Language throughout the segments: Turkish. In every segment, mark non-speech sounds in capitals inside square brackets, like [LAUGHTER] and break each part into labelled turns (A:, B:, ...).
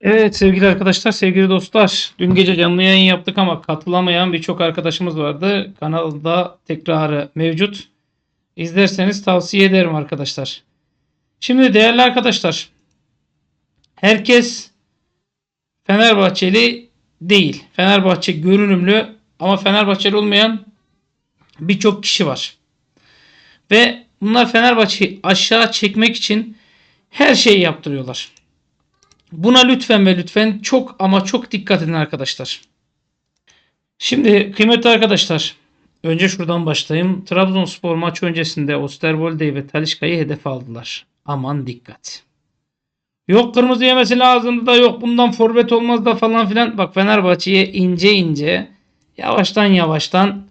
A: Evet sevgili arkadaşlar, sevgili dostlar. Dün gece canlı yayın yaptık ama katılamayan birçok arkadaşımız vardı. Kanalda tekrarı mevcut. İzlerseniz tavsiye ederim arkadaşlar. Şimdi değerli arkadaşlar. Herkes Fenerbahçeli değil. Fenerbahçe görünümlü ama Fenerbahçeli olmayan birçok kişi var. Ve bunlar Fenerbahçe'yi aşağı çekmek için her şeyi yaptırıyorlar. Buna lütfen ve lütfen çok ama çok dikkat edin arkadaşlar. Şimdi kıymetli arkadaşlar önce şuradan başlayayım. Trabzonspor maç öncesinde Osterwolde'yi ve Talişka'yı hedef aldılar. Aman dikkat. Yok kırmızı yemesi lazım da yok bundan forvet olmaz da falan filan. Bak Fenerbahçe'ye ince ince yavaştan yavaştan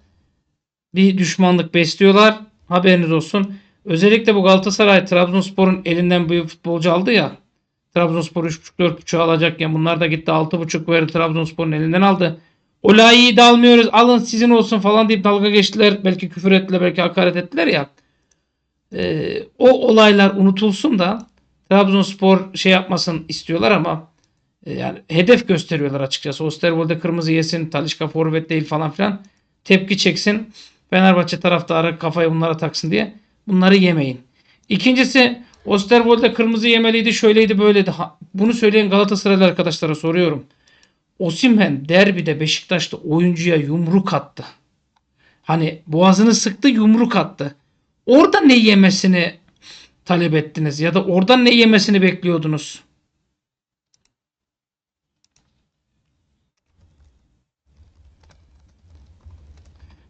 A: bir düşmanlık besliyorlar. Haberiniz olsun. Özellikle bu Galatasaray Trabzonspor'un elinden bir futbolcu aldı ya. Trabzonspor 3.5-4.5 alacakken bunlar da gitti 6.5 verdi Trabzonspor'un elinden aldı. Olayı da almıyoruz alın sizin olsun falan deyip dalga geçtiler. Belki küfür ettiler belki hakaret ettiler ya. Ee, o olaylar unutulsun da Trabzonspor şey yapmasın istiyorlar ama e, yani hedef gösteriyorlar açıkçası. Osterwolde kırmızı yesin, Talişka forvet değil falan filan. Tepki çeksin. Fenerbahçe taraftarı kafayı bunlara taksın diye. Bunları yemeyin. İkincisi Osterwolde kırmızı yemeliydi, şöyleydi, böyleydi. Bunu söyleyen Galatasaraylı arkadaşlara soruyorum. Osimhen derbide Beşiktaş'ta oyuncuya yumruk attı. Hani boğazını sıktı, yumruk attı. Orada ne yemesini talep ettiniz ya da oradan ne yemesini bekliyordunuz?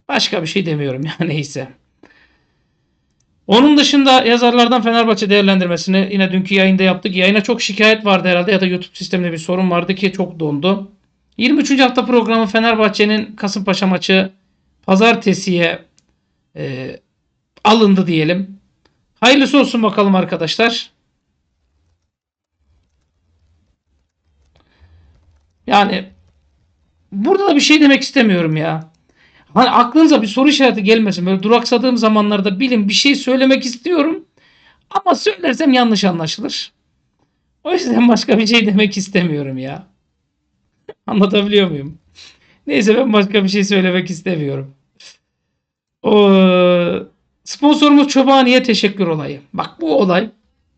A: Başka bir şey demiyorum ya [LAUGHS] neyse. Onun dışında yazarlardan Fenerbahçe değerlendirmesini yine dünkü yayında yaptık. Yayına çok şikayet vardı herhalde ya da YouTube sisteminde bir sorun vardı ki çok dondu. 23. hafta programı Fenerbahçe'nin Kasımpaşa maçı pazartesiye e, alındı diyelim. Hayırlısı olsun bakalım arkadaşlar. Yani burada da bir şey demek istemiyorum ya. Hani aklınıza bir soru işareti gelmesin. Böyle duraksadığım zamanlarda bilin bir şey söylemek istiyorum. Ama söylersem yanlış anlaşılır. O yüzden [LAUGHS] başka bir şey demek istemiyorum ya. Anlatabiliyor muyum? Neyse ben başka bir şey söylemek istemiyorum. O sponsorumuz Çobani'ye teşekkür olayı. Bak bu olay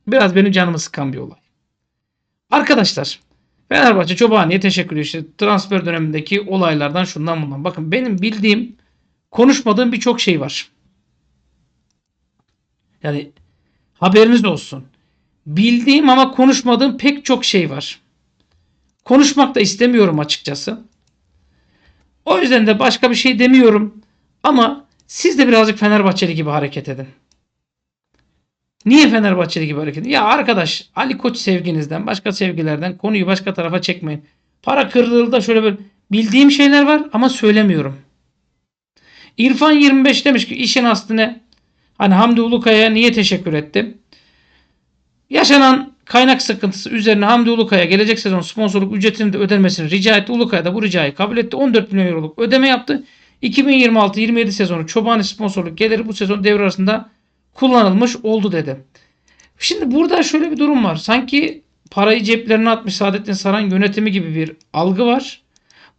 A: biraz benim canımı sıkan bir olay. Arkadaşlar Fenerbahçe Çobani'ye teşekkür ediyor. İşte transfer dönemindeki olaylardan şundan bundan. Bakın benim bildiğim konuşmadığım birçok şey var. Yani haberiniz olsun. Bildiğim ama konuşmadığım pek çok şey var. Konuşmak da istemiyorum açıkçası. O yüzden de başka bir şey demiyorum. Ama siz de birazcık Fenerbahçeli gibi hareket edin. Niye Fenerbahçeli gibi hareket? Ya arkadaş Ali Koç sevginizden, başka sevgilerden konuyu başka tarafa çekmeyin. Para kırdığında şöyle bir bildiğim şeyler var ama söylemiyorum. İrfan 25 demiş ki işin aslı ne? Hani Hamdi Ulukaya niye teşekkür etti? Yaşanan kaynak sıkıntısı üzerine Hamdi Ulukaya gelecek sezon sponsorluk ücretini de ödenmesini rica etti. Ulukaya da bu ricayı kabul etti. 14 milyon euroluk ödeme yaptı. 2026-27 sezonu Çobani sponsorluk geliri bu sezon devre arasında kullanılmış oldu dedi. Şimdi burada şöyle bir durum var. Sanki parayı ceplerine atmış Saadettin Saran yönetimi gibi bir algı var.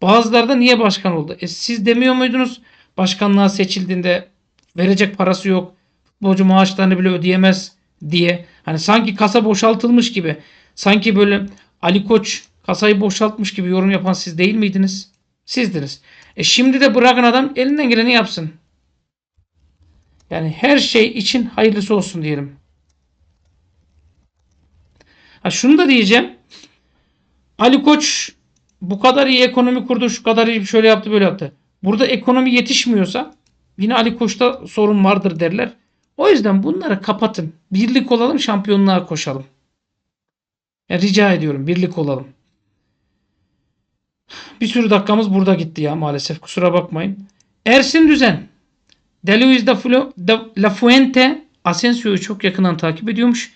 A: Bazıları da niye başkan oldu? E siz demiyor muydunuz başkanlığa seçildiğinde verecek parası yok. Futbolcu maaşlarını bile ödeyemez diye. Hani sanki kasa boşaltılmış gibi. Sanki böyle Ali Koç kasayı boşaltmış gibi yorum yapan siz değil miydiniz? Sizdiniz. E şimdi de bırakın adam elinden geleni yapsın. Yani her şey için hayırlısı olsun diyelim. Ha şunu da diyeceğim. Ali Koç bu kadar iyi ekonomi kurdu, şu kadar iyi şöyle yaptı, böyle yaptı. Burada ekonomi yetişmiyorsa yine Ali Koç'ta sorun vardır derler. O yüzden bunları kapatın. Birlik olalım, şampiyonluğa koşalım. Ya rica ediyorum, birlik olalım. Bir sürü dakikamız burada gitti ya maalesef. Kusura bakmayın. Ersin Düzen. De Luis da Flo, da La Fuente Asensio'yu çok yakından takip ediyormuş.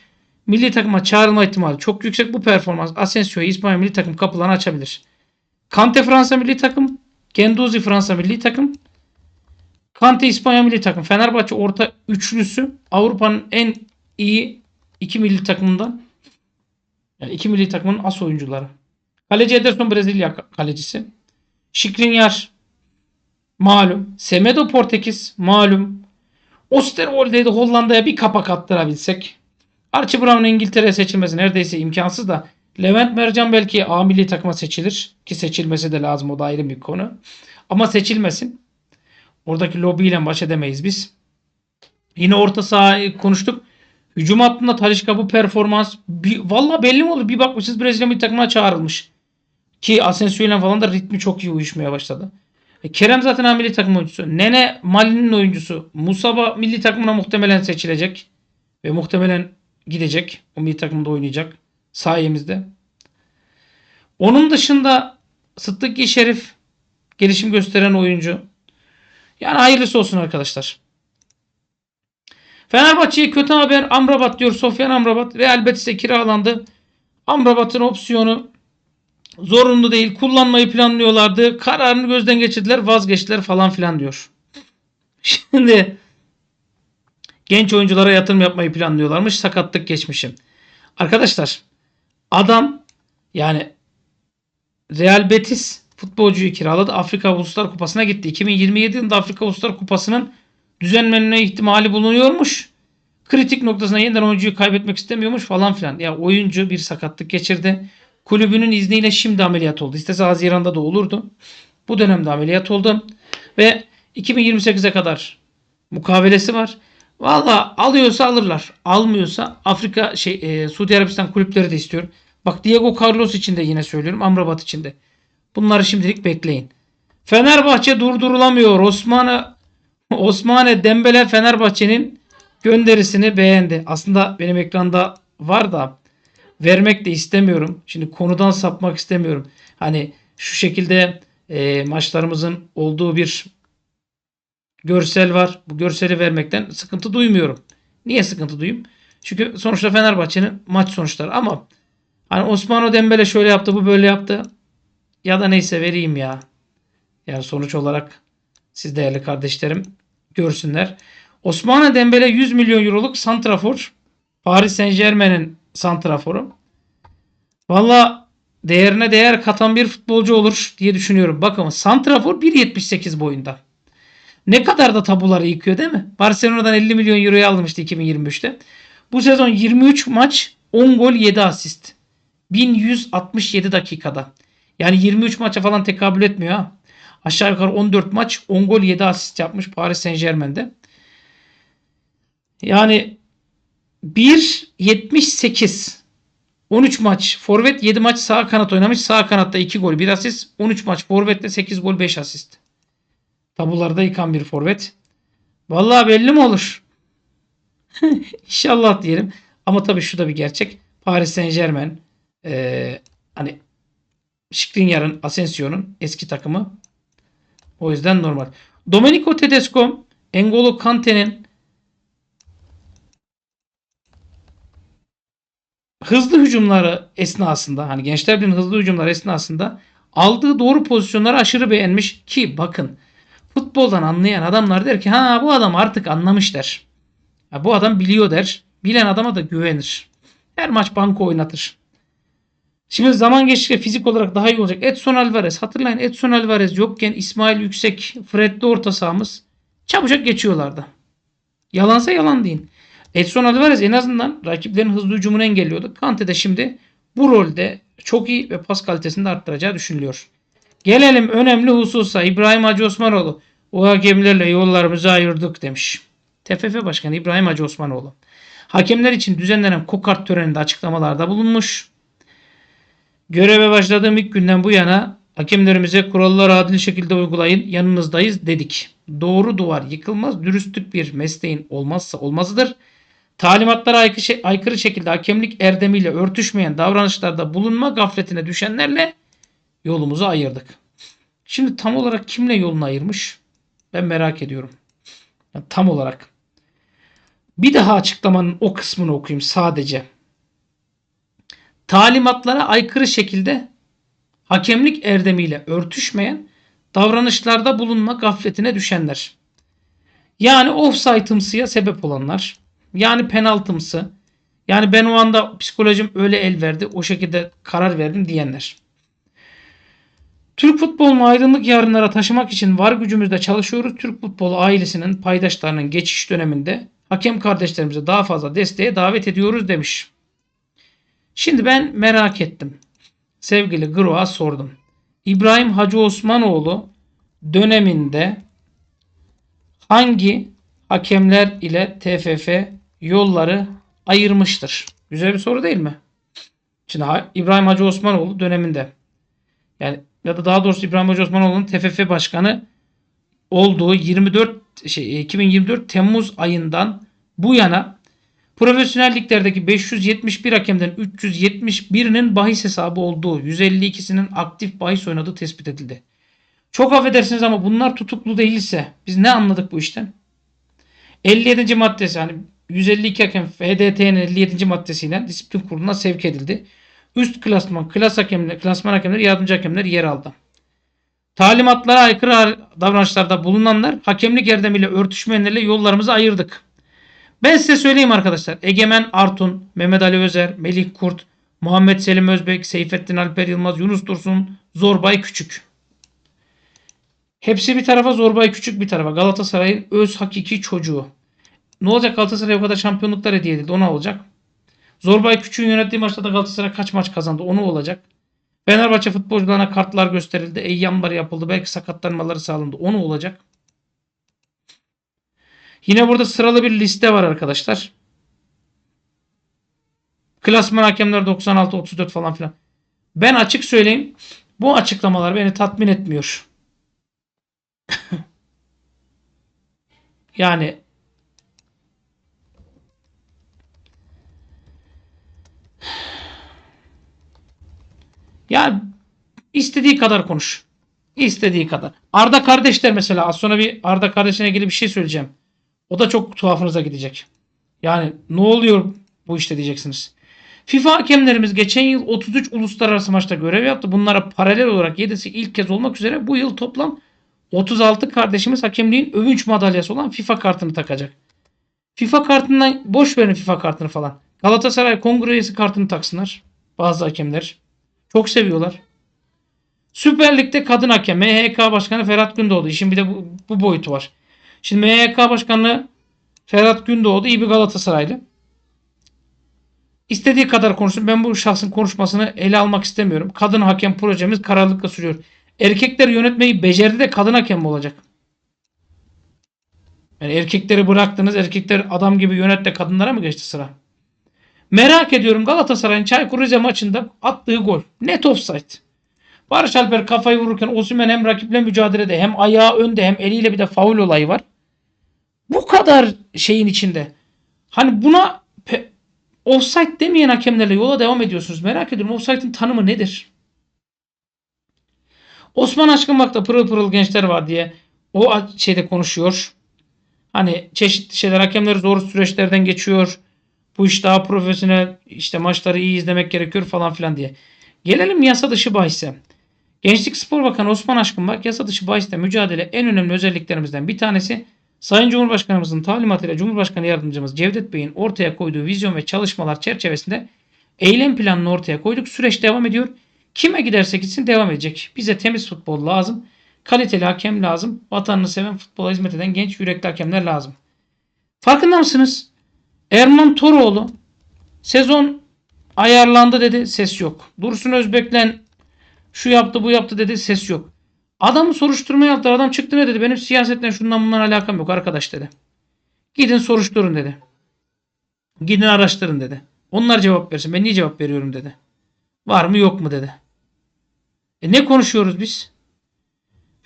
A: Milli takıma çağrılma ihtimali çok yüksek. Bu performans Asensio'yu İspanya milli takım kapılarını açabilir. Kante Fransa milli takım. Genduzi Fransa milli takım. Kante İspanya milli takım. Fenerbahçe orta üçlüsü Avrupa'nın en iyi iki milli takımından. Yani iki milli takımın as oyuncuları. Kaleci Ederson Brezilya kalecisi. Skriniar malum. Semedo Portekiz malum. Osterwolde'yi de Hollanda'ya bir kapak attırabilsek. Archie Brown'un İngiltere'ye seçilmesi neredeyse imkansız da Levent Mercan belki A milli takıma seçilir. Ki seçilmesi de lazım o da ayrı bir konu. Ama seçilmesin. Oradaki lobiyle baş edemeyiz biz. Yine orta sahayı konuştuk. Hücum hattında Talişka bu performans bir, valla belli mi olur? Bir bakmışız Brezilya milli takımına çağrılmış. Ki Asensio ile falan da ritmi çok iyi uyuşmaya başladı. E, Kerem zaten milli takım oyuncusu. Nene Mali'nin oyuncusu. Musaba milli takımına muhtemelen seçilecek. Ve muhtemelen gidecek. O milli takımda oynayacak. Sayemizde. Onun dışında Sıddık Şerif gelişim gösteren oyuncu. Yani hayırlısı olsun arkadaşlar. Fenerbahçe'ye kötü haber Amrabat diyor Sofyan Amrabat. Real Betis'e kiralandı. Amrabat'ın opsiyonu zorunlu değil. Kullanmayı planlıyorlardı. Kararını gözden geçirdiler vazgeçtiler falan filan diyor. [LAUGHS] Şimdi genç oyunculara yatırım yapmayı planlıyorlarmış. Sakatlık geçmişim. Arkadaşlar adam yani Real Betis futbolcuyu kiraladı. Afrika Uluslar Kupası'na gitti. 2027 yılında Afrika Uluslar Kupası'nın düzenlenme ihtimali bulunuyormuş. Kritik noktasına yeniden oyuncuyu kaybetmek istemiyormuş falan filan. Ya oyuncu bir sakatlık geçirdi. Kulübünün izniyle şimdi ameliyat oldu. İstese Haziran'da da olurdu. Bu dönemde ameliyat oldu. Ve 2028'e kadar mukavelesi var. Valla alıyorsa alırlar. Almıyorsa Afrika şey e, Suudi Arabistan kulüpleri de istiyor. Bak Diego Carlos için de yine söylüyorum. Amrabat için de. Bunları şimdilik bekleyin. Fenerbahçe durdurulamıyor. Osman'a Osmane Dembele Fenerbahçe'nin gönderisini beğendi. Aslında benim ekranda var da vermek de istemiyorum. Şimdi konudan sapmak istemiyorum. Hani şu şekilde e, maçlarımızın olduğu bir görsel var. Bu görseli vermekten sıkıntı duymuyorum. Niye sıkıntı duyayım? Çünkü sonuçta Fenerbahçe'nin maç sonuçları ama hani Osmano Dembele şöyle yaptı bu böyle yaptı ya da neyse vereyim ya. Yani sonuç olarak siz değerli kardeşlerim görsünler. Osmane Dembele 100 milyon euroluk santrafor. Paris Saint Germain'in santraforu. Valla değerine değer katan bir futbolcu olur diye düşünüyorum. Bakın santrafor 1.78 boyunda. Ne kadar da tabuları yıkıyor değil mi? Barcelona'dan 50 milyon euroya almıştı 2023'te. Bu sezon 23 maç 10 gol 7 asist. 1167 dakikada. Yani 23 maça falan tekabül etmiyor ha. Aşağı yukarı 14 maç 10 gol 7 asist yapmış Paris Saint Germain'de. Yani 1.78 13 maç forvet 7 maç sağ kanat oynamış. Sağ kanatta 2 gol 1 asist. 13 maç forvette 8 gol 5 asist. Tabularda yıkan bir forvet. Vallahi belli mi olur? [LAUGHS] İnşallah diyelim. Ama tabii şu da bir gerçek. Paris Saint Germain e, hani Skriniar'ın Asensio'nun eski takımı. O yüzden normal. Domenico Tedesco Engolo Kante'nin hızlı hücumları esnasında hani Gençler Birliği'nin hızlı hücumları esnasında aldığı doğru pozisyonları aşırı beğenmiş ki bakın futboldan anlayan adamlar der ki ha bu adam artık anlamış der. Ya bu adam biliyor der. Bilen adama da güvenir. Her maç banko oynatır. Şimdi zaman geçtikçe fizik olarak daha iyi olacak. Edson Alvarez. Hatırlayın Edson Alvarez yokken İsmail Yüksek, Fred'li orta sahamız çabucak geçiyorlardı. Yalansa yalan deyin. Edson Alvarez en azından rakiplerin hızlı hücumunu engelliyordu. Kante de şimdi bu rolde çok iyi ve pas kalitesini de arttıracağı düşünülüyor. Gelelim önemli hususa İbrahim Hacı Osmanoğlu. O hakemlerle yollarımızı ayırdık demiş. TFF Başkanı İbrahim Hacı Osmanoğlu. Hakemler için düzenlenen kokart töreninde açıklamalarda bulunmuş. Göreve başladığım ilk günden bu yana hakemlerimize kuralları adil şekilde uygulayın yanınızdayız dedik. Doğru duvar yıkılmaz dürüstlük bir mesleğin olmazsa olmazıdır. Talimatlara aykırı şekilde hakemlik erdemiyle örtüşmeyen davranışlarda bulunma gafletine düşenlerle yolumuzu ayırdık. Şimdi tam olarak kimle yolunu ayırmış? Ben merak ediyorum. Yani tam olarak. Bir daha açıklamanın o kısmını okuyayım sadece talimatlara aykırı şekilde hakemlik erdemiyle örtüşmeyen davranışlarda bulunma gafletine düşenler. Yani offside'ımsıya sebep olanlar. Yani penaltımsı. Yani ben o anda psikolojim öyle el verdi. O şekilde karar verdim diyenler. Türk futbolunu aydınlık yarınlara taşımak için var gücümüzle çalışıyoruz. Türk futbolu ailesinin paydaşlarının geçiş döneminde hakem kardeşlerimize daha fazla desteğe davet ediyoruz demiş. Şimdi ben merak ettim. Sevgili Gro'a sordum. İbrahim Hacı Osmanoğlu döneminde hangi hakemler ile TFF yolları ayırmıştır? Güzel bir soru değil mi? Şimdi İbrahim Hacı Osmanoğlu döneminde yani ya da daha doğrusu İbrahim Hacı Osmanoğlu'nun TFF başkanı olduğu 24 şey 2024 Temmuz ayından bu yana profesyonel liglerdeki 571 hakemden 371'inin bahis hesabı olduğu, 152'sinin aktif bahis oynadığı tespit edildi. Çok affedersiniz ama bunlar tutuklu değilse biz ne anladık bu işten? 57. maddesi hani 152 hakem FDT'nin 57. maddesiyle disiplin kuruluna sevk edildi. Üst klasman, klas hakemler, klasman hakemleri, yardımcı hakemler yer aldı. Talimatlara aykırı davranışlarda bulunanlar hakemlik erdemiyle örtüşmeyenlerle yollarımızı ayırdık. Ben size söyleyeyim arkadaşlar. Egemen Artun, Mehmet Ali Özer, Melih Kurt, Muhammed Selim Özbek, Seyfettin Alper Yılmaz, Yunus Dursun, Zorbay Küçük. Hepsi bir tarafa Zorbay Küçük bir tarafa. Galatasaray'ın öz hakiki çocuğu. Ne olacak Galatasaray'a o kadar şampiyonluklar hediye edildi. Ona olacak. Zorbay Küçük'ün yönettiği maçta da Galatasaray kaç maç kazandı. Onu olacak. Fenerbahçe futbolcularına kartlar gösterildi. Eyyambar yapıldı. Belki sakatlanmaları sağlandı. Onu olacak. Yine burada sıralı bir liste var arkadaşlar. Klasman hakemler 96 34 falan filan. Ben açık söyleyeyim. Bu açıklamalar beni tatmin etmiyor. [LAUGHS] yani ya istediği kadar konuş. İstediği kadar. Arda kardeşler mesela az sonra bir Arda kardeşine ilgili bir şey söyleyeceğim. O da çok tuhafınıza gidecek. Yani ne oluyor bu işte diyeceksiniz. FIFA hakemlerimiz geçen yıl 33 uluslararası maçta görev yaptı. Bunlara paralel olarak 7'si ilk kez olmak üzere bu yıl toplam 36 kardeşimiz hakemliğin övünç madalyası olan FIFA kartını takacak. FIFA kartından boş verin FIFA kartını falan. Galatasaray kongre üyesi kartını taksınlar. Bazı hakemler. Çok seviyorlar. Süper Lig'de kadın hakem MHK Başkanı Ferhat Gündoğdu. İşin bir de bu, bu boyutu var. Şimdi MHK Başkanı Ferhat Gündoğdu iyi bir Galatasaraylı. İstediği kadar konuşsun. Ben bu şahsın konuşmasını ele almak istemiyorum. Kadın hakem projemiz kararlılıkla sürüyor. Erkekler yönetmeyi becerdi de kadın hakem mi olacak? Yani erkekleri bıraktınız. Erkekler adam gibi yönet de kadınlara mı geçti sıra? Merak ediyorum Galatasaray'ın Çaykur Rize maçında attığı gol. Net offside. Barış Alper kafayı vururken Osimhen hem rakiple mücadelede hem ayağı önde hem eliyle bir de faul olayı var. Bu kadar şeyin içinde. Hani buna offside demeyen hakemlerle yola devam ediyorsunuz. Merak ediyorum offside'in tanımı nedir? Osman Aşkın bak da pırıl pırıl gençler var diye o şeyde konuşuyor. Hani çeşitli şeyler hakemler zor süreçlerden geçiyor. Bu iş daha profesyonel işte maçları iyi izlemek gerekiyor falan filan diye. Gelelim yasa dışı bahise. Gençlik Spor Bakanı Osman Aşkın bak yasa dışı bahiste mücadele en önemli özelliklerimizden bir tanesi Sayın Cumhurbaşkanımızın talimatıyla Cumhurbaşkanı Yardımcımız Cevdet Bey'in ortaya koyduğu vizyon ve çalışmalar çerçevesinde eylem planını ortaya koyduk. Süreç devam ediyor. Kime giderse gitsin devam edecek. Bize temiz futbol lazım. Kaliteli hakem lazım. Vatanını seven futbola hizmet eden genç yürekli hakemler lazım. Farkında mısınız? Erman Toroğlu sezon ayarlandı dedi ses yok. Dursun Özbek'le şu yaptı bu yaptı dedi ses yok. Adamı soruşturma yaptı. Adam çıktı ne dedi? Benim siyasetle şundan bundan alakam yok arkadaş dedi. Gidin soruşturun dedi. Gidin araştırın dedi. Onlar cevap versin. Ben niye cevap veriyorum dedi. Var mı yok mu dedi. E ne konuşuyoruz biz?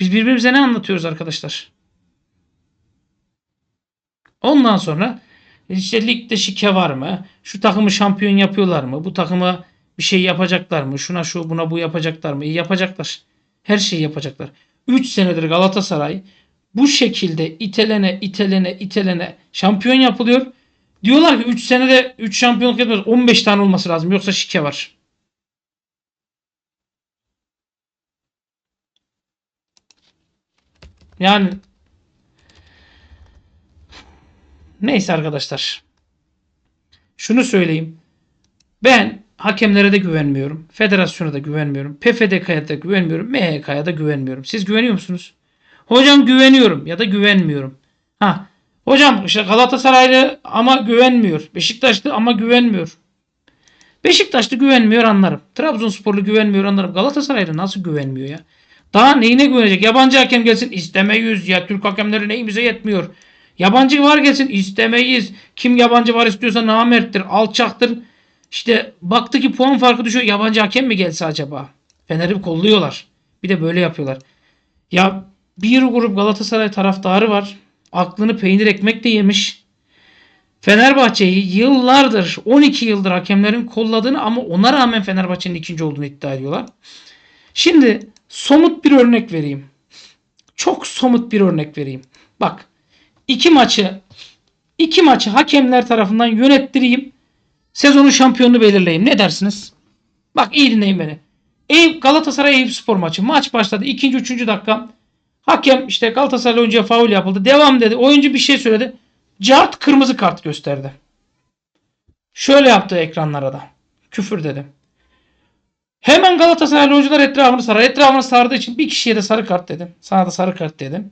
A: Biz birbirimize ne anlatıyoruz arkadaşlar? Ondan sonra işte ligde şike var mı? Şu takımı şampiyon yapıyorlar mı? Bu takıma bir şey yapacaklar mı? Şuna şu buna bu yapacaklar mı? İyi yapacaklar. Her şeyi yapacaklar. 3 senedir Galatasaray bu şekilde itelene itelene itelene şampiyon yapılıyor. Diyorlar ki 3 senede 3 şampiyonluk yapmaz 15 tane olması lazım yoksa şike var. Yani neyse arkadaşlar. Şunu söyleyeyim. Ben hakemlere de güvenmiyorum. Federasyona da güvenmiyorum. PFDK'ya da güvenmiyorum. MHK'ya da güvenmiyorum. Siz güveniyor musunuz? Hocam güveniyorum ya da güvenmiyorum. Ha, hocam işte Galatasaraylı ama güvenmiyor. Beşiktaşlı ama güvenmiyor. Beşiktaşlı güvenmiyor anlarım. Trabzonsporlu güvenmiyor anlarım. Galatasaraylı nasıl güvenmiyor ya? Daha neyine güvenecek? Yabancı hakem gelsin istemeyiz ya. Türk hakemleri neyimize yetmiyor. Yabancı var gelsin istemeyiz. Kim yabancı var istiyorsa namerttir, alçaktır. İşte baktı ki puan farkı düşüyor. Yabancı hakem mi gelse acaba? Fener'i kolluyorlar. Bir de böyle yapıyorlar. Ya bir grup Galatasaray taraftarı var. Aklını peynir ekmek de yemiş. Fenerbahçe'yi yıllardır 12 yıldır hakemlerin kolladığını ama ona rağmen Fenerbahçe'nin ikinci olduğunu iddia ediyorlar. Şimdi somut bir örnek vereyim. Çok somut bir örnek vereyim. Bak iki maçı iki maçı hakemler tarafından yönettireyim. Sezonun şampiyonunu belirleyeyim. Ne dersiniz? Bak iyi dinleyin beni. Eyüp Galatasaray Eyüp Spor maçı. Maç başladı. İkinci, üçüncü dakika. Hakem işte Galatasaray oyuncuya faul yapıldı. Devam dedi. Oyuncu bir şey söyledi. Cart kırmızı kart gösterdi. Şöyle yaptı ekranlara da. Küfür dedi. Hemen Galatasaraylı oyuncular etrafını sarar. Etrafını sardığı için bir kişiye de sarı kart dedim. Sana da sarı kart dedim.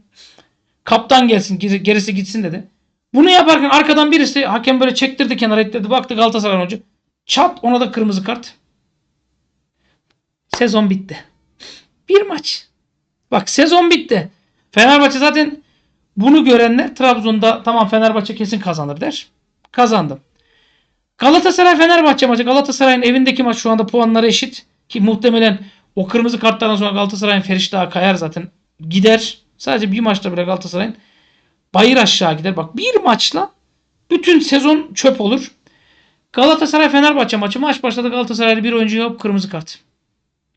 A: Kaptan gelsin geri- gerisi gitsin dedi. Bunu yaparken arkadan birisi hakem böyle çektirdi kenara ittirdi. Baktı Galatasaray oyuncu. Çat ona da kırmızı kart. Sezon bitti. Bir maç. Bak sezon bitti. Fenerbahçe zaten bunu görenler Trabzon'da tamam Fenerbahçe kesin kazanır der. Kazandım. Galatasaray Fenerbahçe maçı. Galatasaray'ın evindeki maç şu anda puanları eşit. Ki muhtemelen o kırmızı kartlardan sonra Galatasaray'ın Feriş daha kayar zaten. Gider. Sadece bir maçta bile Galatasaray'ın bayır aşağı gider. Bak bir maçla bütün sezon çöp olur. Galatasaray Fenerbahçe maçı. Maç başladı Galatasaray'da bir oyuncu yok kırmızı kart.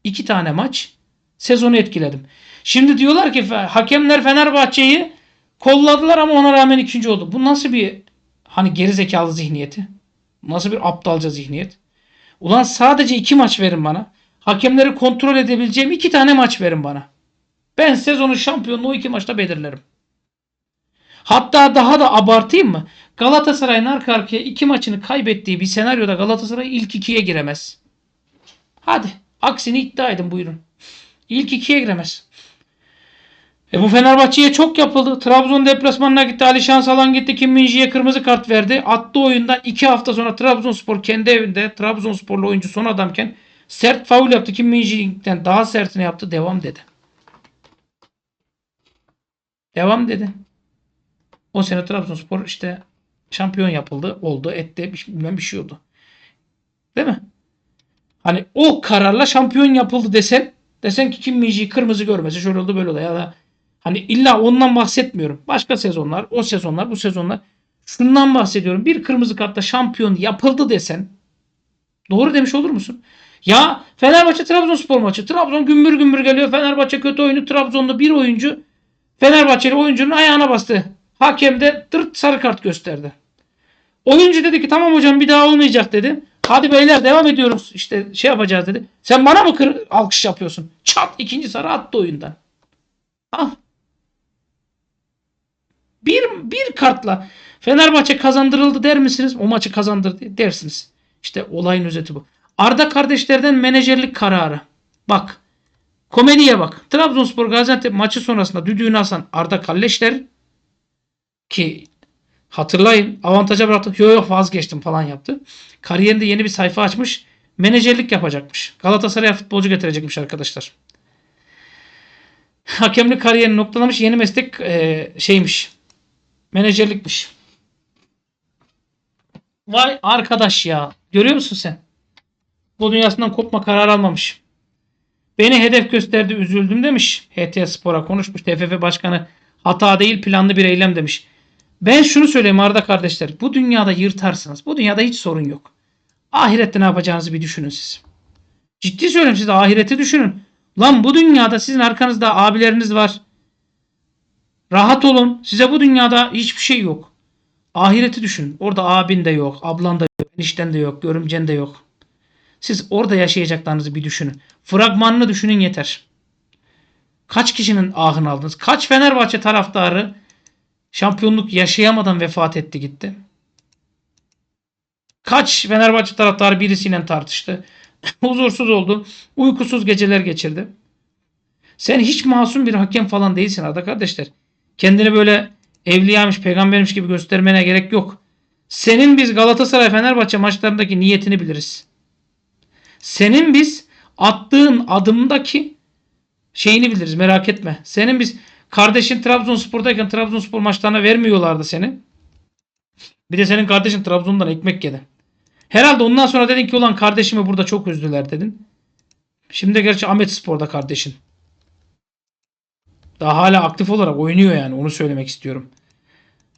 A: İki tane maç sezonu etkiledim. Şimdi diyorlar ki hakemler Fenerbahçe'yi kolladılar ama ona rağmen ikinci oldu. Bu nasıl bir hani gerizekalı zihniyeti? Nasıl bir aptalca zihniyet? Ulan sadece iki maç verin bana. Hakemleri kontrol edebileceğim iki tane maç verin bana. Ben sezonun şampiyonluğu iki maçta belirlerim. Hatta daha da abartayım mı? Galatasaray'ın arka arkaya iki maçını kaybettiği bir senaryoda Galatasaray ilk ikiye giremez. Hadi aksini iddia edin buyurun. İlk ikiye giremez. E bu Fenerbahçe'ye çok yapıldı. Trabzon deplasmanına gitti. Ali Şansalan gitti. Kim Minji'ye kırmızı kart verdi. Attı oyundan iki hafta sonra Trabzonspor kendi evinde Trabzonsporlu oyuncu son adamken sert faul yaptı. Kim Minji'den daha sertini yaptı. Devam dedi. Devam dedi. O sene Trabzonspor işte şampiyon yapıldı. Oldu. Etti. bir- Bilmem bir şey oldu. Değil mi? Hani o kararla şampiyon yapıldı desen desen ki Kim Minji'yi kırmızı görmese şöyle oldu böyle oldu ya da hani illa ondan bahsetmiyorum. Başka sezonlar, o sezonlar, bu sezonlar şundan bahsediyorum. Bir kırmızı kartla şampiyon yapıldı desen doğru demiş olur musun? Ya Fenerbahçe Trabzonspor maçı. Trabzon gümbür gümbür geliyor. Fenerbahçe kötü oyunu. Trabzon'da bir oyuncu Fenerbahçeli oyuncunun ayağına bastı. Hakem de tırt sarı kart gösterdi. Oyuncu dedi ki tamam hocam bir daha olmayacak dedi. Hadi beyler devam ediyoruz. İşte şey yapacağız dedi. Sen bana mı kır, alkış yapıyorsun? Çat ikinci sarı attı oyundan. Al. Bir, bir kartla Fenerbahçe kazandırıldı der misiniz? O maçı kazandırdı dersiniz. İşte olayın özeti bu. Arda kardeşlerden menajerlik kararı. Bak. Komediye bak. Trabzonspor Gaziantep maçı sonrasında düdüğünü asan Arda Kalleşler ki hatırlayın avantaja bıraktık. Yok yok vazgeçtim falan yaptı. Kariyerinde yeni bir sayfa açmış. Menajerlik yapacakmış. Galatasaray'a futbolcu getirecekmiş arkadaşlar. Hakemlik kariyerini noktalamış. Yeni meslek e, şeymiş. Menajerlikmiş. Vay arkadaş ya. Görüyor musun sen? Bu dünyasından kopma kararı almamış. Beni hedef gösterdi üzüldüm demiş. HT Spor'a konuşmuş. TFF Başkanı hata değil planlı bir eylem demiş. Ben şunu söyleyeyim Arda kardeşler. Bu dünyada yırtarsınız. Bu dünyada hiç sorun yok. Ahirette ne yapacağınızı bir düşünün siz. Ciddi söylüyorum siz ahireti düşünün. Lan bu dünyada sizin arkanızda abileriniz var. Rahat olun. Size bu dünyada hiçbir şey yok. Ahireti düşünün. Orada abin de yok, ablan da yok, enişten de yok, görümcen de yok. Siz orada yaşayacaklarınızı bir düşünün. Fragmanını düşünün yeter. Kaç kişinin ahını aldınız? Kaç Fenerbahçe taraftarı şampiyonluk yaşayamadan vefat etti gitti? Kaç Fenerbahçe taraftarı birisiyle tartıştı. [LAUGHS] Huzursuz oldu. Uykusuz geceler geçirdi. Sen hiç masum bir hakem falan değilsin arada kardeşler. Kendini böyle evliyaymış, peygambermiş gibi göstermene gerek yok. Senin biz Galatasaray Fenerbahçe maçlarındaki niyetini biliriz. Senin biz attığın adımdaki şeyini biliriz merak etme. Senin biz kardeşin Trabzonspor'dayken Trabzonspor maçlarına vermiyorlardı seni. Bir de senin kardeşin Trabzon'dan ekmek yedi. Herhalde ondan sonra dedin ki ulan kardeşimi burada çok üzdüler dedin. Şimdi gerçi Ahmet Spor'da kardeşin. Daha hala aktif olarak oynuyor yani onu söylemek istiyorum.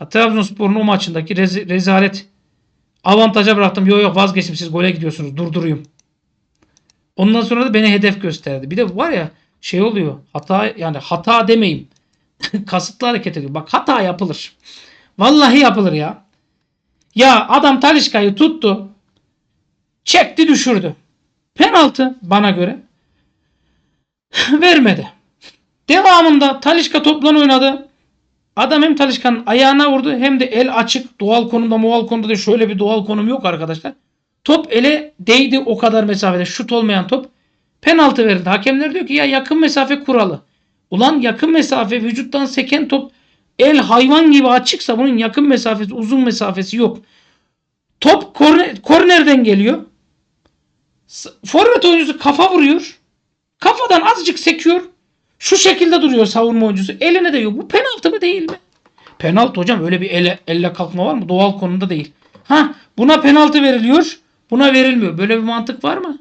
A: Trabzonspor'un o maçındaki rez- rezalet avantaja bıraktım. Yok yok vazgeçtim siz gole gidiyorsunuz durduruyum. Ondan sonra da beni hedef gösterdi. Bir de var ya şey oluyor hata yani hata demeyeyim. [LAUGHS] Kasıtlı hareket ediyor. Bak hata yapılır. Vallahi yapılır ya. Ya adam Talişka'yı tuttu. Çekti düşürdü. Penaltı bana göre. [LAUGHS] Vermedi. Devamında Talişka toplan oynadı. Adam hem Talişka'nın ayağına vurdu hem de el açık. Doğal konumda mual konumda da şöyle bir doğal konum yok arkadaşlar. Top ele değdi o kadar mesafede. Şut olmayan top. Penaltı verildi. Hakemler diyor ki ya yakın mesafe kuralı. Ulan yakın mesafe vücuttan seken top el hayvan gibi açıksa bunun yakın mesafesi uzun mesafesi yok. Top korner, kornerden geliyor. Forvet oyuncusu kafa vuruyor. Kafadan azıcık sekiyor. Şu şekilde duruyor savunma oyuncusu. Eline değiyor. Bu penaltı mı değil mi? Penaltı hocam öyle bir ele, elle kalkma var mı? Doğal konumda değil. Ha buna penaltı veriliyor. Buna verilmiyor. Böyle bir mantık var mı?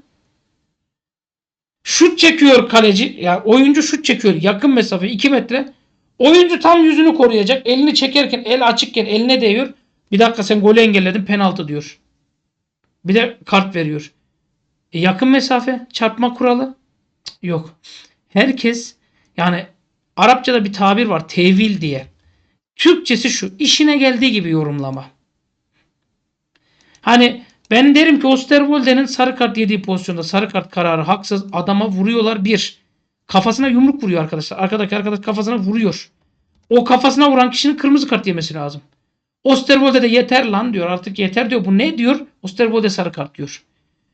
A: Şut çekiyor kaleci. Ya oyuncu şut çekiyor. Yakın mesafe 2 metre. Oyuncu tam yüzünü koruyacak. Elini çekerken el açıkken eline değiyor. Bir dakika sen golü engelledin penaltı diyor. Bir de kart veriyor. E, yakın mesafe çarpma kuralı yok. Herkes yani Arapçada bir tabir var tevil diye. Türkçesi şu işine geldiği gibi yorumlama. Hani ben derim ki Osterwolde'nin sarı kart yediği pozisyonda sarı kart kararı haksız adama vuruyorlar bir. Kafasına yumruk vuruyor arkadaşlar. Arkadaki arkadaş kafasına vuruyor. O kafasına vuran kişinin kırmızı kart yemesi lazım. Osterwolde de yeter lan diyor. Artık yeter diyor. Bu ne diyor? Osterwolde sarı kart diyor.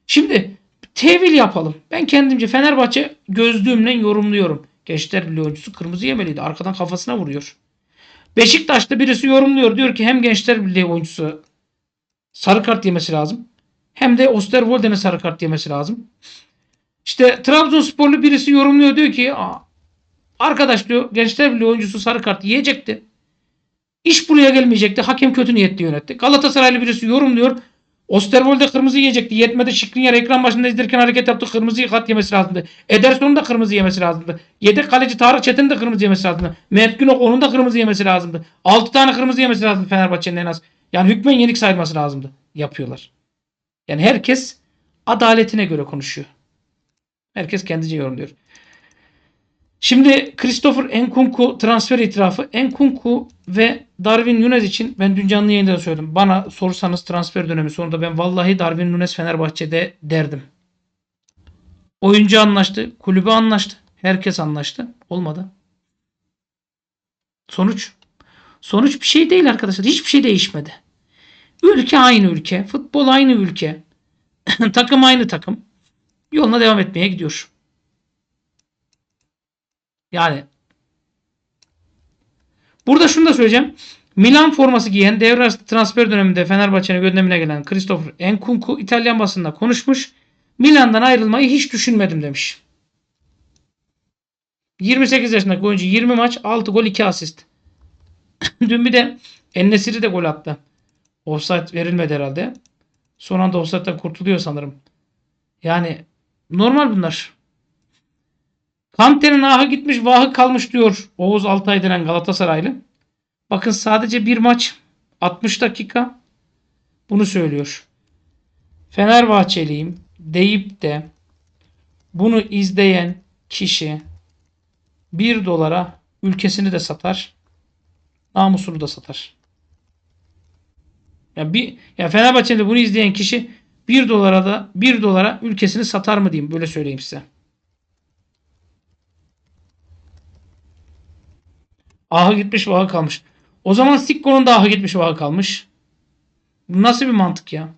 A: Şimdi tevil yapalım. Ben kendimce Fenerbahçe gözlüğümle yorumluyorum. Gençler Birliği oyuncusu kırmızı yemeliydi. Arkadan kafasına vuruyor. Beşiktaş'ta birisi yorumluyor. Diyor ki hem Gençler Birliği oyuncusu sarı kart yemesi lazım. Hem de Osterwolde'nin sarı kart yemesi lazım. İşte Trabzonsporlu birisi yorumluyor diyor ki "Aa, arkadaş diyor Gençler Birliği oyuncusu sarı kart yiyecekti. İş buraya gelmeyecekti. Hakem kötü niyetli yönetti. Galatasaraylı birisi yorumluyor. Osterwolde kırmızı yiyecekti. Yetmedi Şikrinyar ekran başında izlerken hareket yaptı. Kırmızı kart yemesi lazımdı. Ederson'un da kırmızı yemesi lazımdı. Yedek kaleci Tarık Çetin de kırmızı yemesi lazımdı. Mert Günok onun da kırmızı yemesi lazımdı. 6 tane kırmızı yemesi lazımdı Fenerbahçe'nin en az. Yani hükmen yenik sayılması lazımdı. Yapıyorlar. Yani herkes adaletine göre konuşuyor. Herkes kendince yorumluyor. Şimdi Christopher Nkunku transfer itirafı. Nkunku ve Darwin Nunez için ben dün canlı yayında da söyledim. Bana sorsanız transfer dönemi sonunda ben vallahi Darwin Nunez Fenerbahçe'de derdim. Oyuncu anlaştı. Kulübü anlaştı. Herkes anlaştı. Olmadı. Sonuç. Sonuç bir şey değil arkadaşlar. Hiçbir şey değişmedi. Ülke aynı ülke. Futbol aynı ülke. [LAUGHS] takım aynı takım. Yoluna devam etmeye gidiyor. Yani burada şunu da söyleyeceğim. Milan forması giyen devre arası transfer döneminde Fenerbahçe'nin gündemine gelen Christopher Nkunku İtalyan basında konuşmuş. Milan'dan ayrılmayı hiç düşünmedim demiş. 28 yaşındaki oyuncu 20 maç 6 gol 2 asist. [LAUGHS] Dün bir de Ennesiri de gol attı. Offside verilmedi herhalde. Son anda offside'den kurtuluyor sanırım. Yani normal bunlar. Kante'nin ahı gitmiş vahı kalmış diyor Oğuz Altay denen Galatasaraylı. Bakın sadece bir maç 60 dakika bunu söylüyor. Fenerbahçeliyim deyip de bunu izleyen kişi 1 dolara ülkesini de satar namusunu da satar. Ya bir ya Fenerbahçe'de bunu izleyen kişi 1 dolara da 1 dolara ülkesini satar mı diyeyim böyle söyleyeyim size. Ahı gitmiş vahı kalmış. O zaman Sikko'nun da ahı gitmiş vahı kalmış. Bu nasıl bir mantık ya?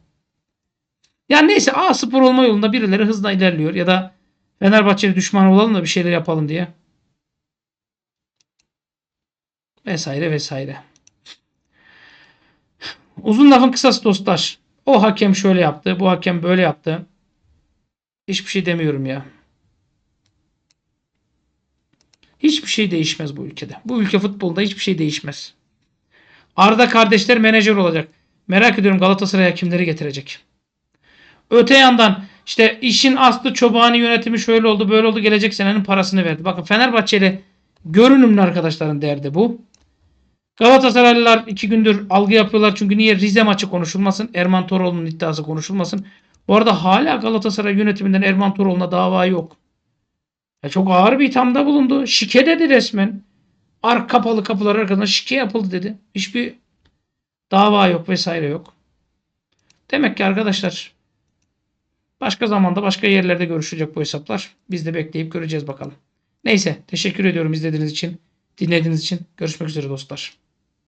A: Yani neyse A spor olma yolunda birileri hızla ilerliyor ya da Fenerbahçeli düşman olalım da bir şeyler yapalım diye. Vesaire vesaire. Uzun lafın kısası dostlar. O hakem şöyle yaptı, bu hakem böyle yaptı. Hiçbir şey demiyorum ya. Hiçbir şey değişmez bu ülkede. Bu ülke futbolda hiçbir şey değişmez. Arda kardeşler menajer olacak. Merak ediyorum Galatasaray'a kimleri getirecek. Öte yandan işte işin aslı çobani yönetimi şöyle oldu böyle oldu gelecek senenin parasını verdi. Bakın Fenerbahçeli görünümlü arkadaşların derdi bu. Galatasaraylılar iki gündür algı yapıyorlar çünkü niye Rize maçı konuşulmasın? Erman Toroğlu'nun iddiası konuşulmasın. Bu arada hala Galatasaray yönetiminden Erman Toroğlu'na dava yok. Ya çok ağır bir ithamda bulundu. Şike dedi resmen. Ar kapalı kapılar arkasında şike yapıldı dedi. Hiçbir dava yok vesaire yok. Demek ki arkadaşlar başka zamanda başka yerlerde görüşecek bu hesaplar. Biz de bekleyip göreceğiz bakalım. Neyse teşekkür ediyorum izlediğiniz için, dinlediğiniz için. Görüşmek üzere dostlar.